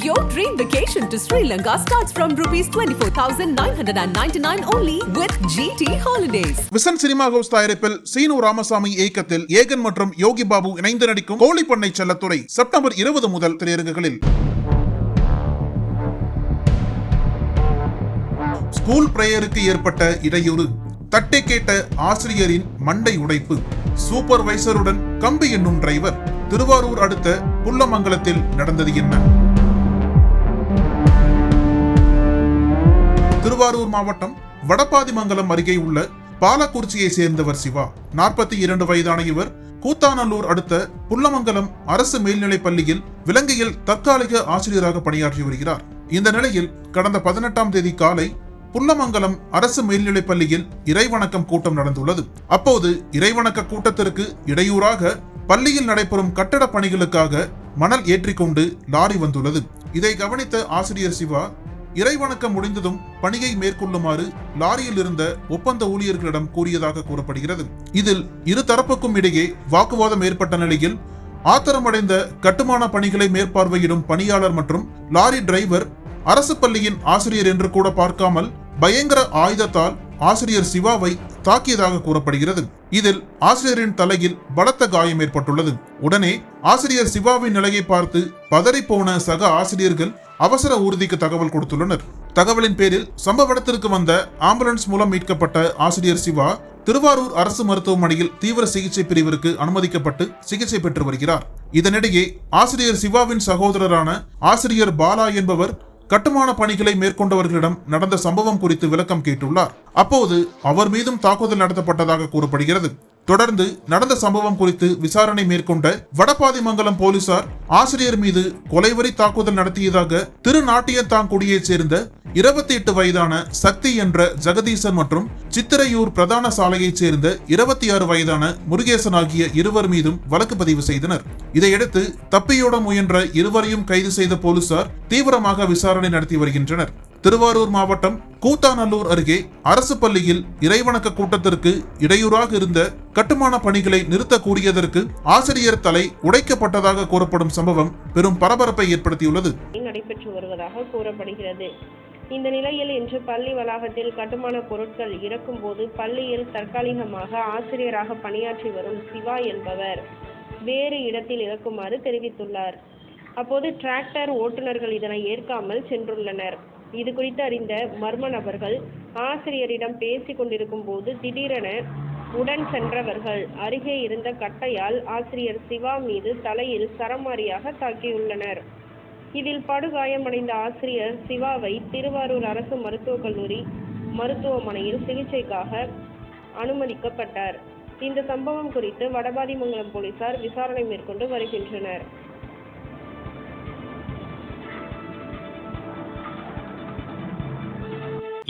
Your dream vacation to Sri Lanka starts from rupees 24,999 only with GT Holidays. Vision cinema house தயாரிப்பில் சீனு ராமசாமி இயக்கத்தில் ஏகன் மற்றும் யோகி பாபு இணைந்து நடிக்கும் கோழி பண்ணை செல்லத்துறை செப்டம்பர் இருபது முதல் திரையரங்குகளில் ஸ்கூல் பிரேயருக்கு ஏற்பட்ட இடையூறு தட்டை கேட்ட ஆசிரியரின் மண்டை உடைப்பு சூப்பர்வைசருடன் கம்பி என்னும் டிரைவர் திருவாரூர் அடுத்த புல்லமங்கலத்தில் நடந்தது என்ன திருவாரூர் மாவட்டம் வடபாதிமங்கலம் அருகே உள்ள பாலக்குறிச்சியை சேர்ந்தவர் சிவா. நாற்பத்தி இரண்டு வயதான இவர் கூத்தாநல்லூர் அடுத்த புல்லமங்கலம் அரசு மேல்நிலைப் பள்ளியில் விலங்கையில் தற்காலிக ஆசிரியராக பணியாற்றி வருகிறார். இந்த நிலையில் கடந்த பதினெட்டாம் தேதி காலை புல்லமங்கலம் அரசு மேல்நிலைப் பள்ளியில் இறைவணக்கம் கூட்டம் நடந்துள்ளது. அப்போது இறைவணக்க கூட்டத்திற்கு இடையூறாக பள்ளியில் நடைபெறும் கட்டட பணிகளுக்காக மணல் ஏற்றிக்கொண்டு லாரி வந்துள்ளது. இதை கவனித்த ஆசிரியர் சிவா இறைவணக்கம் முடிந்ததும் பணியை மேற்கொள்ளுமாறு லாரியில் இருந்த ஒப்பந்த ஊழியர்களிடம் கூறியதாக கூறப்படுகிறது. இதில் இரு தரப்புக்கும் இடையே வாக்குவாதம் ஏற்பட்ட நிலையில் ஆத்திரமடைந்த கட்டுமான பணிகளை மேற்பார்வையிடும் பணியாளர் மற்றும் லாரி டிரைவர் அரசு பள்ளியின் ஆசிரியர் என்று கூட பார்க்காமல் பயங்கர ஆயுதத்தால் ஆசிரியர் சிவாவை தாக்கியதாக கூறப்படுகிறது. இதில் ஆசிரியரின் தலையில் பலத்த காயம் ஏற்பட்டுள்ளது. உடனே ஆசிரியர் சிவாவின் நிலையை பார்த்து பதறிப்போன சக ஆசிரியர்கள் அவசர ஊர்திக்கு தகவல் கொடுத்துள்ளனர். தகவலின் பேரில் சம்பவ இடத்திற்கு வந்த ஆம்புலன்ஸ் மூலம் மீட்கப்பட்ட ஆசிரியர் சிவா திருவாரூர் அரசு மருத்துவமனையில் தீவிர சிகிச்சை பிரிவிற்கு அனுமதிக்கப்பட்டு சிகிச்சை பெற்று வருகிறார். இதனிடையே ஆசிரியர் சிவாவின் சகோதரரான ஆசிரியர் பாலா என்பவர் கட்டுமான பணிகளை மேற்கொண்டவர்களிடம் நடந்த சம்பவம் குறித்து விளக்கம் கேட்டுள்ளார். அப்போது அவர் மீதும் தாக்குதல் நடத்தப்பட்டதாக கூறப்படுகிறது. தொடர்ந்து நடந்த சம்பவம் குறித்து விசாரணை மேற்கொண்ட வடபாதிமங்கலம் போலீசார் ஆசிரியர் மீது கொலைவரி தாக்குதல் நடத்தியதாக திருநாட்டியத்தாங்குடியைச் சேர்ந்த இருபத்தி எட்டு வயதான சக்தி என்ற ஜெகதீசன் மற்றும் சித்திரையூர் பிரதான சாலையைச் சேர்ந்த இருபத்தி ஆறு வயதான முருகேசன் ஆகிய இருவர் மீதும் வழக்கு பதிவு செய்தனர். இதையடுத்து தப்பியோட முயன்ற இருவரையும் கைது செய்த போலீசார் தீவிரமாக விசாரணை நடத்தி வருகின்றனர். திருவாரூர் மாவட்டம் கூத்தாநல்லூர் அருகே அரசு பள்ளியில் இறைவணக்க கூட்டத்திற்கு இடையூறாக இருந்த கட்டுமான பணிகளை நிறுத்த கூறியதற்கு ஆசிரியர் தலை உடைக்கப்பட்டதாக கூறப்படும் சம்பவம் பெரும் பரபரப்பை ஏற்படுத்தியுள்ளது. நடைபெற்று வருவதாக கூறப்படுகிறது. இந்த நிலையில் இன்று பள்ளி வளாகத்தில் கட்டுமான பொருட்கள் இறக்கும்போது பள்ளியில் தற்காலிகமாக ஆசிரியராக பணியாற்றி வரும் சிவா என்பவர் வேறு இடத்தில் இறக்குமாறு தெரிவித்துள்ளார். அப்போது டிராக்டர் ஓட்டுநர்கள் இதனை ஏற்காமல் சென்றுள்ளனர். இது குறித்து அறிந்த மர்ம நபர்கள் ஆசிரியரிடம் பேசிக் கொண்டிருக்கும் போது திடீரென உடன் சென்றவர்கள் அருகே இருந்த கட்டையால் ஆசிரியர் சிவா மீது தலையில் சரமாரியாக தாக்கியுள்ளனர். இதில் படுகாயமடைந்த ஆசிரியர் சிவாவை திருவாரூர் அரசு மருத்துவக் கல்லூரி மருத்துவமனையில் சிகிச்சைக்காக அனுமதிக்கப்பட்டார். இந்த சம்பவம் குறித்து வடபாதிமங்கலம் போலீசார் விசாரணை மேற்கொண்டு வருகின்றனர்.